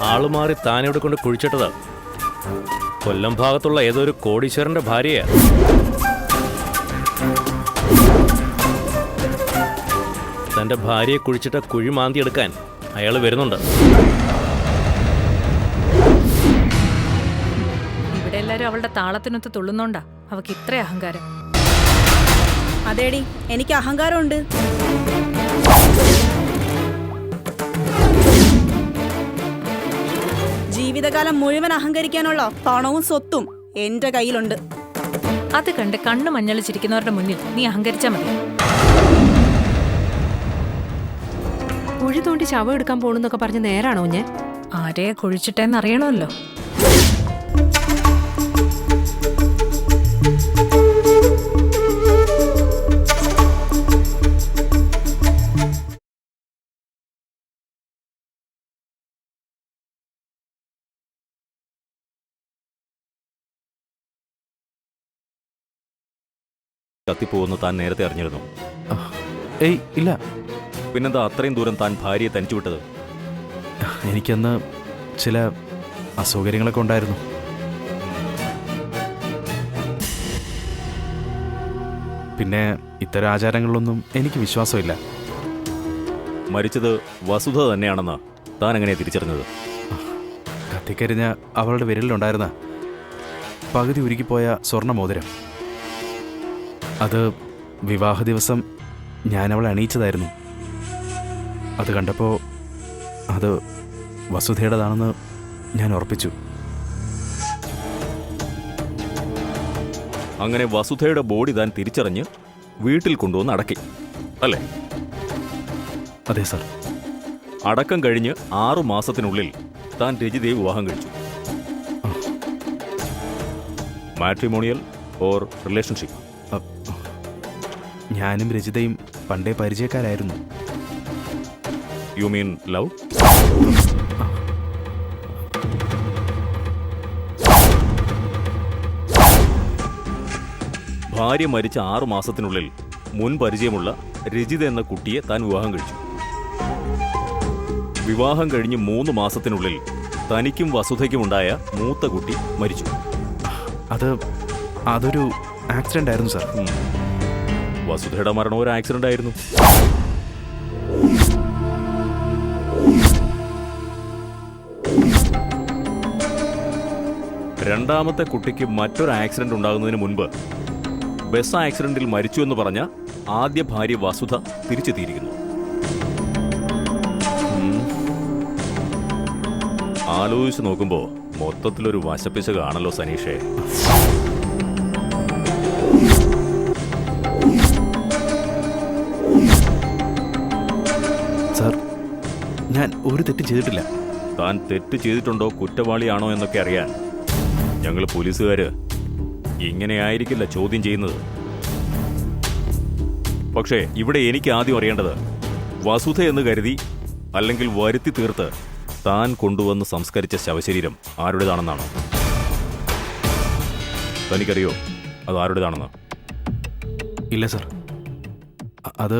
ആൾ മാറി താനിവിടെ കൊണ്ട് കുഴിച്ചിട്ടതാ. കൊല്ലം ഭാഗത്തുള്ള ഏതോ ഒരു കോടീശ്വരന്റെ ഭാര്യയാ. തന്റെ ഭാര്യയെ കുഴിച്ചിട്ട കുഴി മാന്തിയെടുക്കാൻ അയാൾ വരുന്നുണ്ട്. ഇവിടെ എല്ലാരും അവളുടെ താളത്തിനൊത്ത് തുള്ളുന്നോണ്ടാ അവക്ക് ഇത്ര അഹങ്കാരം. അതേടി എനിക്ക് അഹങ്കാരമുണ്ട്. ജീവിതകാലം മുഴുവൻ അഹങ്കരിക്കാനുള്ള പണവും സ്വത്തും എന്റെ കയ്യിലുണ്ട്. അത് കണ്ട് കണ്ണു മഞ്ഞളിച്ചിരിക്കുന്നവരുടെ മുന്നിൽ നീ അഹങ്കരിച്ചാ മതി. കുഴി തോണ്ടി ശവം എടുക്കാൻ പോണെന്നൊക്കെ പറഞ്ഞ് നേരാണോ ഞാൻ? ആരെയെ കുഴിച്ചിട്ടേന്ന് അറിയണമല്ലോ. കത്തിപ്പോകുന്ന താൻ നേരത്തെ അറിഞ്ഞിരുന്നു. ഏയ് ഇല്ല. പിന്നെന്താ അത്രയും ദൂരം താൻ ഭാര്യയെ തനിച്ചു വിട്ടത്? എനിക്കന്ന് ചില അസൗകര്യങ്ങളൊക്കെ ഉണ്ടായിരുന്നു. പിന്നെ ഇത്തരം ആചാരങ്ങളിലൊന്നും എനിക്ക് വിശ്വാസമില്ല. മരിച്ചത് വസുധ തന്നെയാണെന്ന് താൻ എങ്ങനെയാ തിരിച്ചറിഞ്ഞത്? കത്തിക്കരിഞ്ഞ അവളുടെ വിരലിലുണ്ടായിരുന്ന പകുതി ഉരുകിപ്പോയ സ്വർണ മോതിരം അത് വിവാഹ ദിവസം ഞാൻ അവളെ അണിയിച്ചതായിരുന്നു. അത് കണ്ടപ്പോൾ അത് വസുധയുടേതാണെന്ന് ഞാൻ ഉറപ്പിച്ചു. അങ്ങനെ വസുധയുടെ ബോഡി താൻ തിരിച്ചറിഞ്ഞ് വീട്ടിൽ കൊണ്ടുവന്ന് അടക്കി. അല്ലേ? അതെ സർ. അടക്കം കഴിഞ്ഞ് ആറു മാസത്തിനുള്ളിൽ താൻ രജിതയെ വിവാഹം കഴിച്ചു. Matrimonial or relationship. ഞാനും രജിതയും പണ്ടേ പരിചയക്കാരായിരുന്നു. യു മീൻ ലവ് ഭാര്യ മരിച്ച ആറു മാസത്തിനുള്ളിൽ മുൻ പരിചയമുള്ള രജിത എന്ന കുട്ടിയെ താൻ വിവാഹം കഴിച്ചു. വിവാഹം കഴിഞ്ഞ് മൂന്ന് മാസത്തിനുള്ളിൽ തനിക്കും വസുധയ്ക്കുമുണ്ടായ മൂത്ത കുട്ടി മരിച്ചു. അത് അതൊരു ആക്സിഡന്റ് ആയിരുന്നു സാർ. വസുധയുടെ മരണം ഒരു ആക്സിഡന്റ് ആയിരുന്നു രണ്ടാമത്തെ കുട്ടിക്ക് മറ്റൊരു ആക്സിഡന്റ് ഉണ്ടാകുന്നതിന് മുൻപ് ബസ് ആക്സിഡന്റിൽ മരിച്ചു എന്ന് പറഞ്ഞ ആദ്യ ഭാര്യ വസുധ തിരിച്ചെത്തിയിരിക്കുന്നു. ആലോചിച്ച് നോക്കുമ്പോ മൊത്തത്തിലൊരു വശപ്പിശ കാണല്ലോ സനീഷേ ഞാൻ ഒരു തെറ്റും ചെയ്തിട്ടില്ല. താൻ തെറ്റ് ചെയ്തിട്ടുണ്ടോ കുറ്റവാളിയാണോ എന്നൊക്കെ അറിയാൻ ഞങ്ങൾ പോലീസുകാര് ഇങ്ങനെയായിരിക്കില്ല ചോദ്യം ചെയ്യുന്നത്. പക്ഷേ ഇവിടെ എനിക്ക് ആദ്യം അറിയേണ്ടത് വസുധ എന്ന് കരുതി അല്ലെങ്കിൽ വരുത്തി തീർത്ത് താൻ കൊണ്ടുവന്ന് സംസ്കരിച്ച ശവശരീരം ആരുടേതാണെന്നാണോ? തനിക്കറിയോ അത് ആരുടേതാണെന്ന്? ഇല്ല സർ. അത്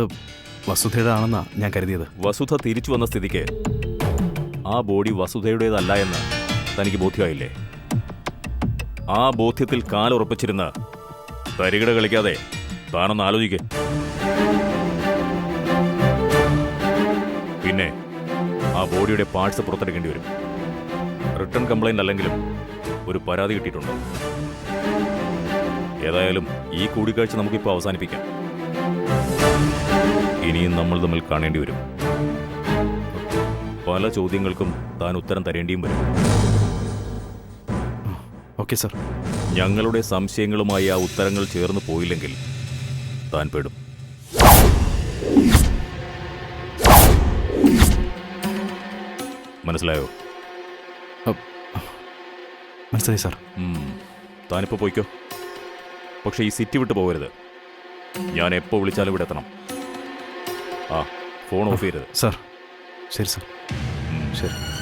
വസുധയുടെ ആണെന്നാ ഞാൻ കരുതിയത്. വസുധ തിരിച്ചു വന്ന സ്ഥിതിക്ക് ആ ബോഡി വസുധയുടേതല്ല എന്ന് തനിക്ക് ബോധ്യമായില്ലേ? ആ ബോധ്യത്തിൽ കാലുറപ്പിച്ചിരുന്ന തരികിട കളിക്കാതെ താനൊന്ന് ആലോചിക്കേ. പിന്നെ ആ ബോഡിയുടെ പാർട്സ് പുറത്തെടുക്കേണ്ടി വരും. റിട്ടേൺ കംപ്ലൈന്റ് അല്ലെങ്കിലും ഒരു പരാതി കിട്ടിയിട്ടുണ്ട്? ഏതായാലും ഈ കൂടിക്കാഴ്ച നമുക്കിപ്പോൾ അവസാനിപ്പിക്കാം. ഇനിയും നമ്മൾ തമ്മിൽ കാണേണ്ടി വരും. പല ചോദ്യങ്ങൾക്കും താൻ ഉത്തരം തരേണ്ടിയും വരും. Okay sir. ഞങ്ങളുടെ സംശയങ്ങളുമായി ആ ഉത്തരങ്ങൾ ചേർന്ന് പോയില്ലെങ്കിൽ താൻ പെടും. മനസ്സിലായോ? മനസ്സിലായി സാർ. താനിപ്പോ പോയിക്കോ. പക്ഷെ ഈ സിറ്റി വിട്ട് പോകരുത്. ഞാൻ എപ്പോ വിളിച്ചാലും ഇവിടെ എത്തണം. ആ ഫോൺ ഓഫ് ചെയ്യരുത്. സാർ ശരി സാർ. ശരി.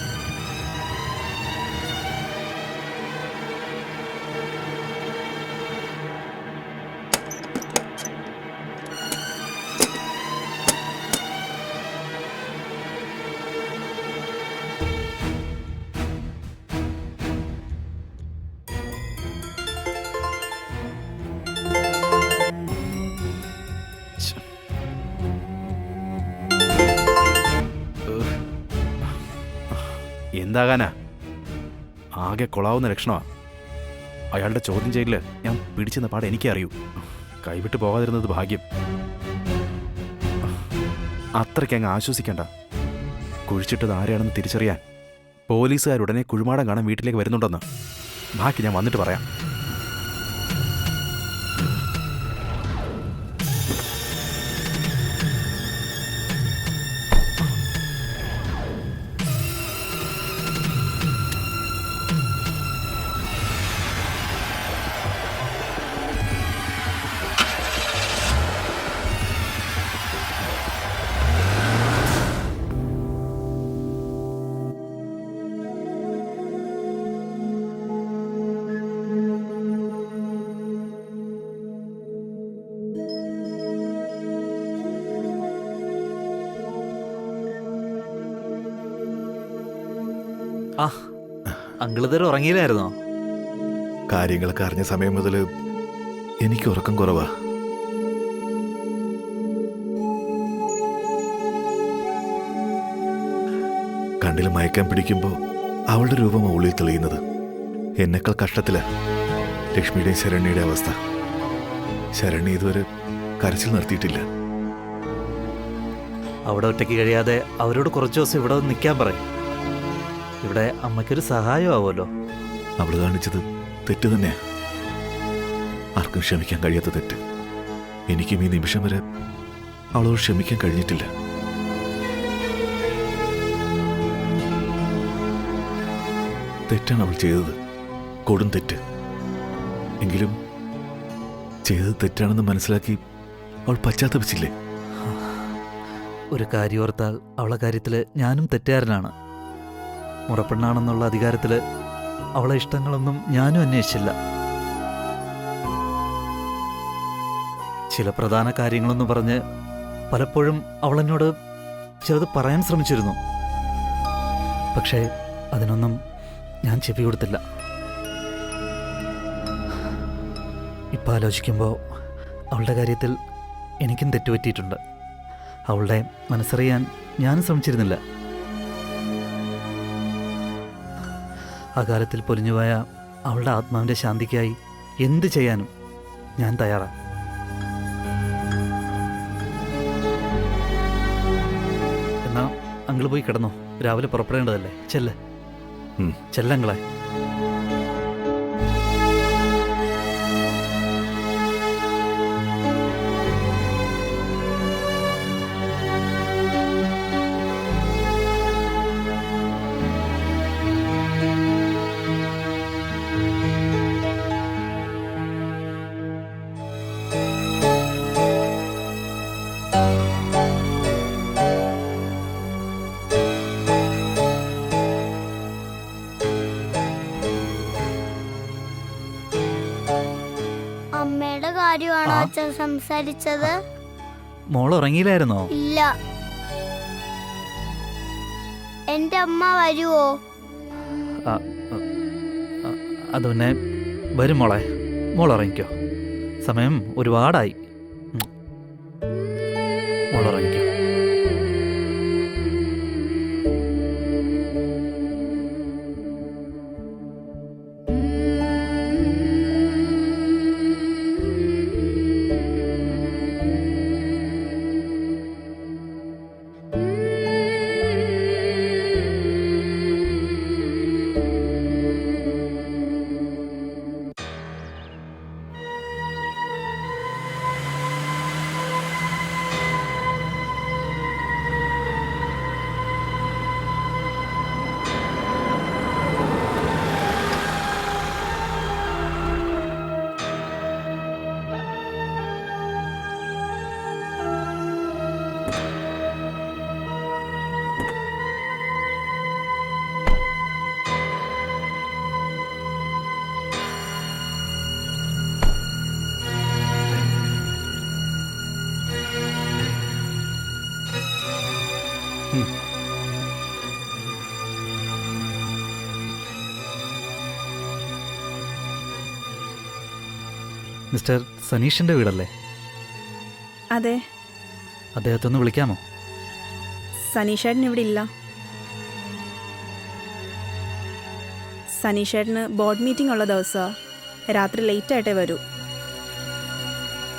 എന്താകാനാ? ആകെ കൊളാവുന്ന ലക്ഷണമാണ് അയാളുടെ ചോദ്യം ചെയ്യില്ല ഞാൻ പിടിച്ചെന്ന പാട് എനിക്കേ അറിയൂ കൈവിട്ട് പോകാതിരുന്നത് ഭാഗ്യം. അത്രയ്ക്ക് അങ്ങ് ആശ്വസിക്കണ്ട. കുഴിച്ചിട്ടത് ആരാണെന്ന് തിരിച്ചറിയാൻ പോലീസുകാരുടനെ കുഴിമാടം കാണാൻ വീട്ടിലേക്ക് വരുന്നുണ്ടെന്ന്. ബാക്കി ഞാൻ വന്നിട്ട് പറയാം. ആ ഉറങ്ങിയില്ലായിരുന്നോ? കാര്യങ്ങളൊക്കെ അറിഞ്ഞ സമയം മുതൽ എനിക്ക് ഉറക്കം കുറവാ. കണ്ണിൽ മയക്കാൻ പിടിക്കുമ്പോൾ അവളുടെ രൂപം ഉള്ളിൽ തെളിയുന്നത്. എന്നെക്കാൾ കഷ്ടത്തില ലക്ഷ്മിയുടെയും ശരണ്യയുടെ അവസ്ഥ. ശരണ്യ ഇതുവരെ കരച്ചിൽ നിർത്തിയിട്ടില്ല. അവിടെ ഒറ്റയ്ക്ക് കഴിയാതെ അവരോട് കുറച്ചു ദിവസം ഇവിടെ നിൽക്കാൻ പറയും. ഇവിടെ അമ്മയ്ക്കൊരു സഹായമാവുമല്ലോ. അവൾ കാണിച്ചത് തെറ്റ് തന്നെയാ. ആർക്കും ക്ഷമിക്കാൻ കഴിയാത്ത തെറ്റ്. എനിക്കും ഈ നിമിഷം വരെ അവളോട് ക്ഷമിക്കാൻ കഴിഞ്ഞിട്ടില്ല. തെറ്റാണ് അവൾ ചെയ്തത്. കൊടും തെറ്റ്. എങ്കിലും ചെയ്തത് തെറ്റാണെന്ന് മനസ്സിലാക്കി അവൾ പശ്ചാത്തപിച്ചില്ലേ? ഒരു കാര്യം ഓർത്താൽ അവളെ കാര്യത്തിൽ ഞാനും തെറ്റുകാരനാണ് മുറപ്പെണ്ണാണെന്നുള്ള അധികാരത്തിൽ അവളെ ഇഷ്ടങ്ങളൊന്നും ഞാനും അന്വേഷിച്ചില്ല. ചില പ്രധാന കാര്യങ്ങളെന്ന് പറഞ്ഞ് പലപ്പോഴും അവളെന്നോട് ചിലത് പറയാൻ ശ്രമിച്ചിരുന്നു. പക്ഷേ അതിനൊന്നും ഞാൻ ചെവി കൊടുത്തില്ല. ഇപ്പം ആലോചിക്കുമ്പോൾ അവളുടെ കാര്യത്തിൽ എനിക്കും തെറ്റുപറ്റിയിട്ടുണ്ട്. അവളുടെ മനസ്സറിയാൻ ഞാനും ശ്രമിച്ചിരുന്നില്ല. അകാലത്തിൽ പൊലിഞ്ഞുപോയ അവളുടെ ആത്മാവിന്റെ ശാന്തിക്കായി എന്ത് ചെയ്യാനും ഞാൻ തയ്യാറാണ് എന്നാ അങ്കിൾ പോയി കിടന്നോ. രാവിലെ പുറപ്പെടേണ്ടതല്ലേ? ചെല്ല്. ചെല്ലങ്ങളായി ചെല്ലങ്ങളെ അച്ഛൻ സംസാരിച്ചത്? മോൾ ഉറങ്ങിയില്ലായിരുന്നോ ഇല്ല. എന്റെ അമ്മ വരുവോ? അത് പിന്നെ വരും മോളെ. മോൾ ഉറങ്ങിക്കോ സമയം ഒരുപാടായി. മോൾ ഉറങ്ങിക്കോ മിസ്റ്റർ സനീഷിന്റെ വീടല്ലേ? അതെ. അദ്ദേഹത്തെ ഒന്ന് വിളിക്കാമോ? സനീഷേട്ടൻ ഇവിടെ ഇല്ല. സനീഷേട്ടന് ബോർഡ് മീറ്റിംഗ് ഉള്ള ദിവസമാണ് രാത്രി ലേറ്റ് ആയിട്ടേ വരൂ.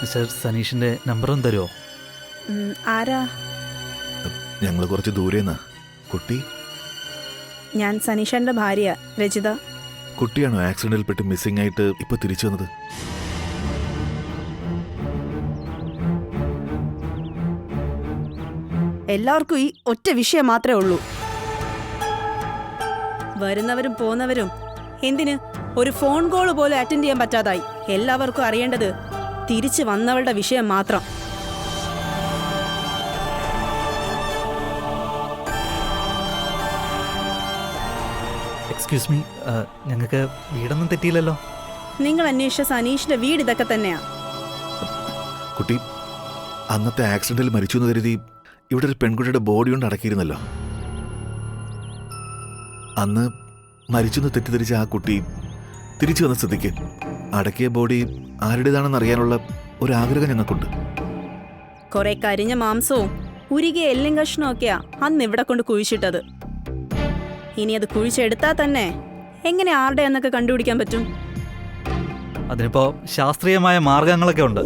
മിസ്റ്റർ സനീഷിന്റെ നമ്പറും തരുമോ ഉം, ആരാ? ഞങ്ങൾ കുറച്ച് ദൂരേന്നാ. കുട്ടി? ഞാൻ സനീഷേട്ടന്റെ ഭാര്യ രജിത കുട്ടിയാണോ ആക്സിഡന്റിൽ പെട്ട് മിസ്സിംഗ് ആയിട്ട് ഇപ്പൊ തിരിച്ചു വന്നത്? എല്ലാവർക്കും ഈ ഒറ്റ വിഷയം മാത്രമേ ഉള്ളൂ. വരുന്നവരും പോന്നവരും എന്തിന് ഒരു ഫോൺ കോൾ പോലും അറ്റൻഡ് ചെയ്യാൻ പറ്റാതായി. എല്ലാവർക്കും അറിയേണ്ടത് തിരിച്ചു വന്നവളുടെ വിഷയം മാത്രം. എക്സ്ക്യൂസ് മീ ഞങ്ങൾക്ക് വീടൊന്നും തെറ്റിയില്ലല്ലോ? നിങ്ങൾ അന്വേഷിച്ച സനീഷിന്റെ വീട് ഇതൊക്കെ തന്നെയാ. കുട്ടി അന്നത്തെ ആക്സിഡന്റിൽ മരിച്ചു എന്ന് കരുതി ഇവിടെ ഒരു പെൺകുട്ടിയുടെ ബോഡി കൊണ്ട് അടക്കിയിരുന്നല്ലോ. അന്ന് മരിച്ചെന്ന് തെറ്റിദ്ധരിച്ച ആ കുട്ടി തിരിച്ചു വന്ന സ്ഥിതിക്ക് അടക്കിയ ബോഡി ആരുടേതാണെന്ന് അറിയാനുള്ള ഒരു ആഗ്രഹം ഞങ്ങൾക്കുണ്ട്. കുറെ കരിഞ്ഞ മാംസവും ഉരുകിയ എല്ലും കഷ്ണവും ഒക്കെയാ അന്ന് ഇവിടെ കൊണ്ട് കുഴിച്ചിട്ടത്. ഇനി അത് കുഴിച്ചെടുത്താൽ തന്നെ എങ്ങനെ ആരുടെ എന്നൊക്കെ കണ്ടുപിടിക്കാൻ പറ്റും? അതിനിപ്പോ ശാസ്ത്രീയമായ മാർഗങ്ങളൊക്കെ ഉണ്ട്.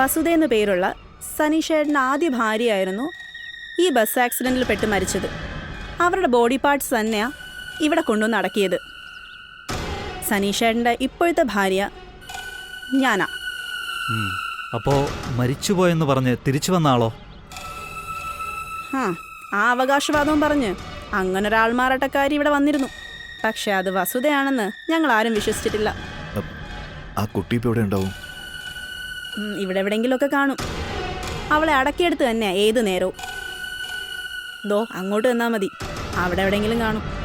വസുധ എന്നു പേരുള്ള സനീഷേട്ടന്റെ ആദ്യ ഭാര്യയായിരുന്നു ഈ ബസ് ആക്സിഡന്റിൽ പെട്ട് മരിച്ചത്. അവരുടെ ബോഡി പാർട്സ് തന്നെയാണ് ഇവിടെ കൊണ്ടുവന്ന് അടക്കിയത്. സനീഷേട്ടന്റെ ഇപ്പോഴത്തെ ഭാര്യ ഞാനാ. അപ്പോ മരിച്ചുപോയെന്ന് പറഞ്ഞ് തിരിച്ചു വന്നാളോ ആ ആ അവകാശവാദവും പറഞ്ഞ് അങ്ങനെ ഒരാൾ മാറാട്ടക്കാരി ഇവിടെ വന്നിരുന്നു. പക്ഷെ അത് വസുതയാണെന്ന് ഞങ്ങൾ ആരും വിശ്വസിച്ചിട്ടില്ല. ആ കുട്ടി ഇപ്പോൾ ഇവിടെ ഉണ്ടാവും? ഇവിടെ എവിടെയെങ്കിലുമൊക്കെ കാണും. അവളെ അടക്കിയെടുത്ത് തന്നെ ഏത് നേരവും. ദോ അങ്ങോട്ട് തന്നാൽ മതി. അവിടെ എവിടെയെങ്കിലും കാണും.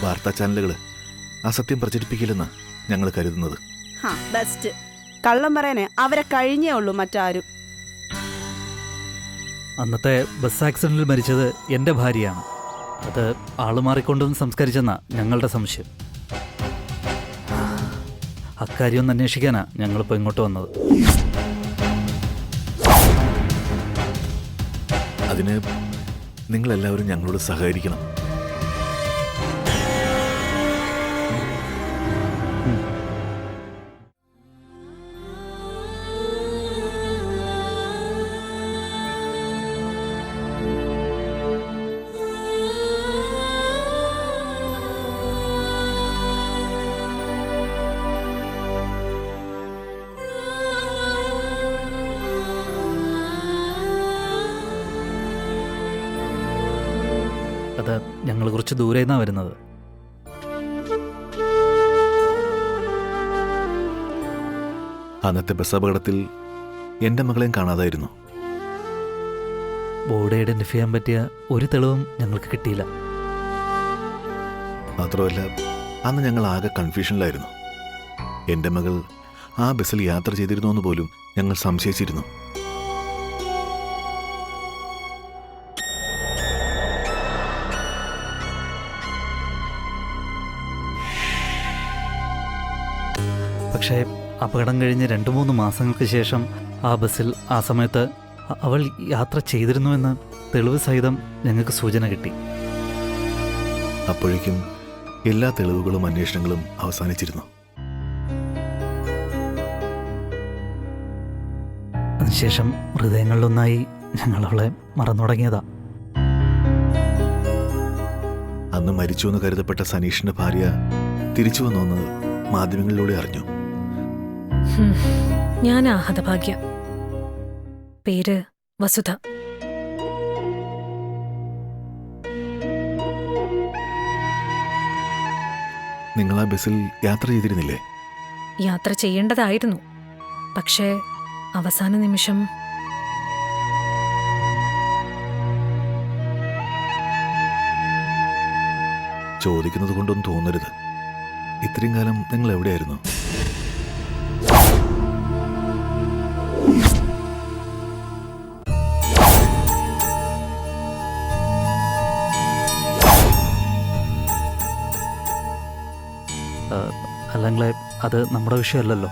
വാർത്താ ചാനലുകൾ അസത്യം പ്രചരിപ്പിക്കില്ലെന്നാ ഞങ്ങൾ കരുതുന്നത്. ബെസ്റ്റ് കള്ളം പറയാനേ അവരെ കഴിഞ്ഞേ ഉള്ളൂ മറ്റാരും. അന്നത്തെ ബസ് ആക്സിഡന്റിൽ മരിച്ചത് എന്റെ ഭാര്യയാണ്. അത് ആൾ മാറിക്കൊണ്ടും സംസ്കരിച്ചെന്നാ ഞങ്ങളുടെ സംശയം. അക്കാര്യം ഒന്ന് അന്വേഷിക്കാനാ ഞങ്ങളിപ്പോൾ ഇങ്ങോട്ട് വന്നത്. അതിന് നിങ്ങളെല്ലാവരും ഞങ്ങളോട് സഹകരിക്കണം. കുറച്ച് ദൂരെ നിന്നാണ് വരുന്നത്. അന്നത്തെ ബസ് അപകടത്തിൽ എന്റെ മകളെയും കാണാതായിരുന്നു. ബോഡി ഐഡന്റിഫൈ ചെയ്യാൻ പറ്റിയ ഒരു തെളിവും ഞങ്ങൾക്ക് കിട്ടിയില്ല. മാത്രമല്ല അന്ന് ഞങ്ങൾ ആകെ കൺഫ്യൂഷനിലായിരുന്നു. എന്റെ മകൾ ആ ബസ്സിൽ യാത്ര ചെയ്തിരുന്നു എന്ന് പോലും ഞങ്ങൾ സംശയിച്ചിരുന്നു. പക്ഷേ അപകടം കഴിഞ്ഞ് രണ്ട് മൂന്ന് മാസങ്ങൾക്ക് ശേഷം ആ ബസ്സിൽ ആ സമയത്ത് അവൾ യാത്ര ചെയ്തിരുന്നുവെന്ന് തെളിവ് സഹിതം ഞങ്ങൾക്ക് സൂചന കിട്ടി. അപ്പോഴേക്കും എല്ലാ തെളിവുകളും അന്വേഷണങ്ങളും അവസാനിച്ചിരുന്നു. അതിനുശേഷം ഹൃദയങ്ങളിലൊന്നായി ഞങ്ങൾ അവളെ മറന്നു തുടങ്ങിയതാ. അന്ന് മരിച്ചു എന്ന് കരുതപ്പെട്ട സനീഷിന്റെ ഭാര്യ തിരിച്ചു വന്നു മാധ്യമങ്ങളിലൂടെ അറിഞ്ഞു. ഹും, ഞാനാ ഹതഭാഗ്യ. പേര് വസുധ. നിങ്ങൾ ആ ബസ്സിൽ യാത്ര ചെയ്തിരുന്നില്ലേ? യാത്ര ചെയ്യേണ്ടതായിരുന്നു. പക്ഷേ അവസാന നിമിഷം ചോദിക്കുന്നത് കൊണ്ടൊന്നും തോന്നരുത്. ഇത്രയും കാലം നിങ്ങൾ എവിടെയായിരുന്നു അല്ലെങ്കിൽ അത് നമ്മുടെ വിഷയമല്ലല്ലോ.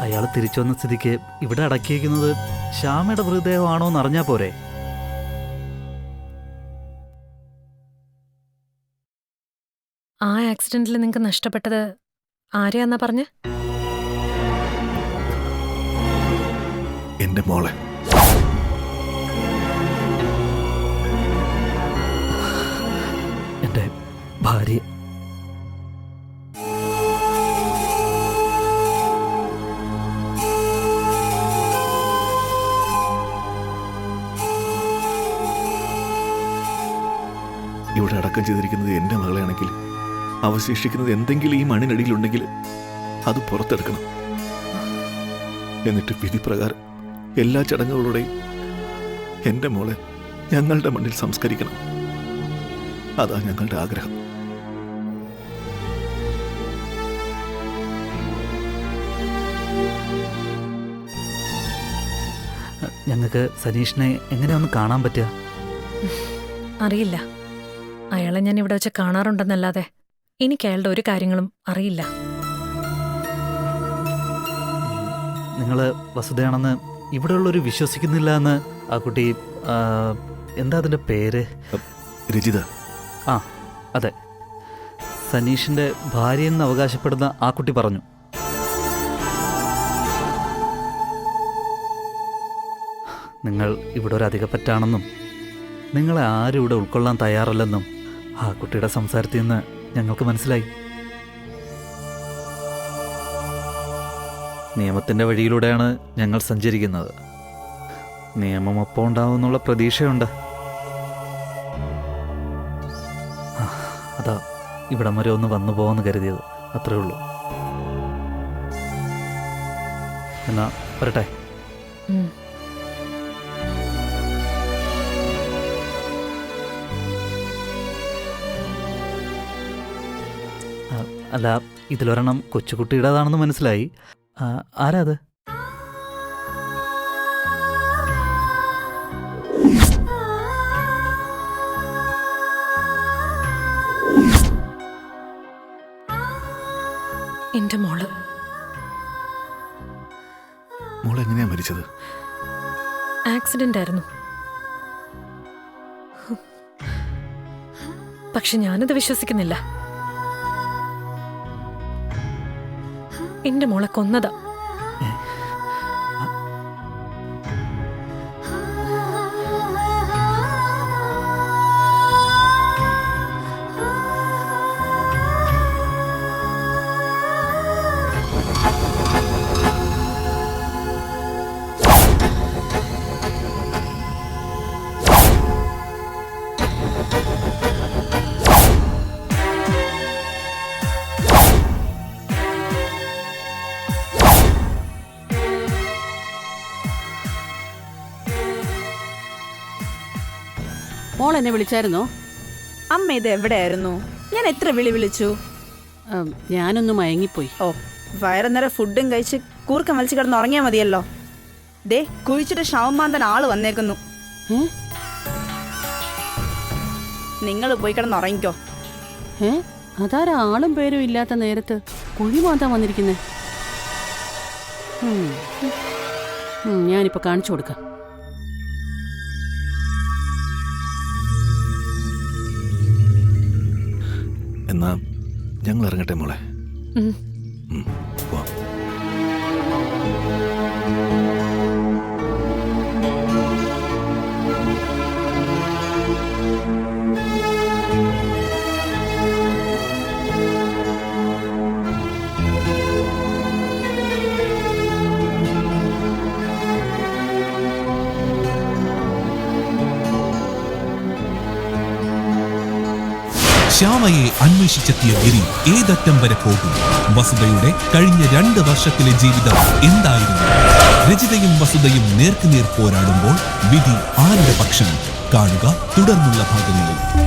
അയാൾ തിരിച്ചു വന്ന സ്ഥിതിക്ക് ഇവിടെ അടക്കിയിരിക്കുന്നത് ശ്യാമയുടെ മൃതദേഹമാണോ എന്ന് അറിഞ്ഞാൽ പോരെ. ആ ആക്സിഡന്റിൽ നിങ്ങൾക്ക് നഷ്ടപ്പെട്ടത് ആരെയാന്നാ പറഞ്ഞ? എന്റെ മോളെ. ചെയ്തിരിക്കുന്നത് എന്റെ മകളെയാണെങ്കിൽ അവശേഷിക്കുന്നത് എന്തെങ്കിലും ഈ മണ്ണിനടിയിലുണ്ടെങ്കിൽ അത് പുറത്തെടുക്കണം. എന്നിട്ട് വിധി പ്രകാരം എല്ലാ ചടങ്ങുകളുടെയും എന്റെ മോളെ ഞങ്ങളുടെ മണ്ണിൽ സംസ്കരിക്കണം. അതാ ഞങ്ങളുടെ ആഗ്രഹം. ഞങ്ങൾക്ക് സനീഷിനെ എങ്ങനെയൊന്ന് കാണാൻ പറ്റുക? അറിയില്ല. അയാളെ ഞാൻ ഇവിടെ വെച്ച് കാണാറുണ്ടെന്നല്ലാതെ എനിക്ക് അയാളുടെ ഒരു കാര്യങ്ങളും അറിയില്ല. നിങ്ങൾ വസുതയാണെന്ന് ഇവിടെയുള്ളവർ വിശ്വസിക്കുന്നില്ല എന്ന് ആ കുട്ടി ആ, എന്താ അതിന്റെ പേര്? രജിത ആ അതെ. സനീഷിന്റെ ഭാര്യയെന്ന് അവകാശപ്പെടുന്ന ആ കുട്ടി പറഞ്ഞു. നിങ്ങൾ ഇവിടെ ഒരു അധികപ്പറ്റാണെന്നും നിങ്ങളെ ആരും ഇവിടെ ഉൾക്കൊള്ളാൻ തയ്യാറല്ലെന്നും ആ കുട്ടിയുടെ സംസാരത്തിൽ നിന്ന് ഞങ്ങൾക്ക് മനസ്സിലായി. നിയമത്തിന്റെ വഴിയിലൂടെയാണ് ഞങ്ങൾ സഞ്ചരിക്കുന്നത്. നിയമം ഒപ്പം ഉണ്ടാവുമെന്നുള്ള പ്രതീക്ഷയുണ്ട്. അതാ ഇവിടം വരെ ഒന്ന് വന്നു പോകുമെന്ന് കരുതിയത്. അത്രേ ഉള്ളൂ. എന്നാ വരട്ടെ. അല്ല ഇതിലൊരെണ്ണം കൊച്ചുകുട്ടിയുടേതാണെന്ന് മനസ്സിലായി. ആരാ അത്? എന്റെ മോൾ. മോൾ എങ്ങനെയാ മരിച്ചത്? ആക്സിഡന്റ് ആയിരുന്നു പക്ഷെ ഞാനത് വിശ്വസിക്കുന്നില്ല. എന്റെ മോളെ കൊന്നതാ. എന്നെ വിളിച്ചായിരുന്നോ? അമ്മ ഇത് എവിടെയായിരുന്നു? ഞാൻ എത്ര വിളി വിളിച്ചു? ഉം, ഞാനൊന്ന് മയങ്ങിപ്പോയി. ഓ വയറുന്നേരം ഫുഡും കഴിച്ച് കൂർക്കം വലിച്ചു കിടന്ന് ഉറങ്ങിയാൽ മതിയല്ലോ. ദേ കുഴിച്ചിട്ട് ശവമാന്തൻ ആൾ വന്നേക്കുന്നു. ഏ? നിങ്ങൾ പോയി കിടന്ന് ഉറങ്ങിക്കോ. ഏ? അതാരാ ആളും പേരും ഇല്ലാത്ത നേരത്ത് കുഴി മാന്താൻ വന്നിരിക്കുന്നേ ഉം. ഉം, ഞാനിപ്പോ കാണിച്ചു കൊടുക്കാം. എന്നാ ഞങ്ങൾ ഇറങ്ങട്ടെ മോളെ ഉം. ശ്യാമയെ അന്വേഷിച്ചെത്തിയ ഗിരി ഏതറ്റം വരെ പോകും? വസുതയുടെ കഴിഞ്ഞ രണ്ട് വർഷത്തിലെ ജീവിതം എന്തായിരുന്നു? രചിതയും വസുതയും നേർക്കുനേർ പോരാടുമ്പോൾ വിധി ആരുടെ പക്ഷം? കാണുക തുടർന്നുള്ള ഭാഗങ്ങളിൽ.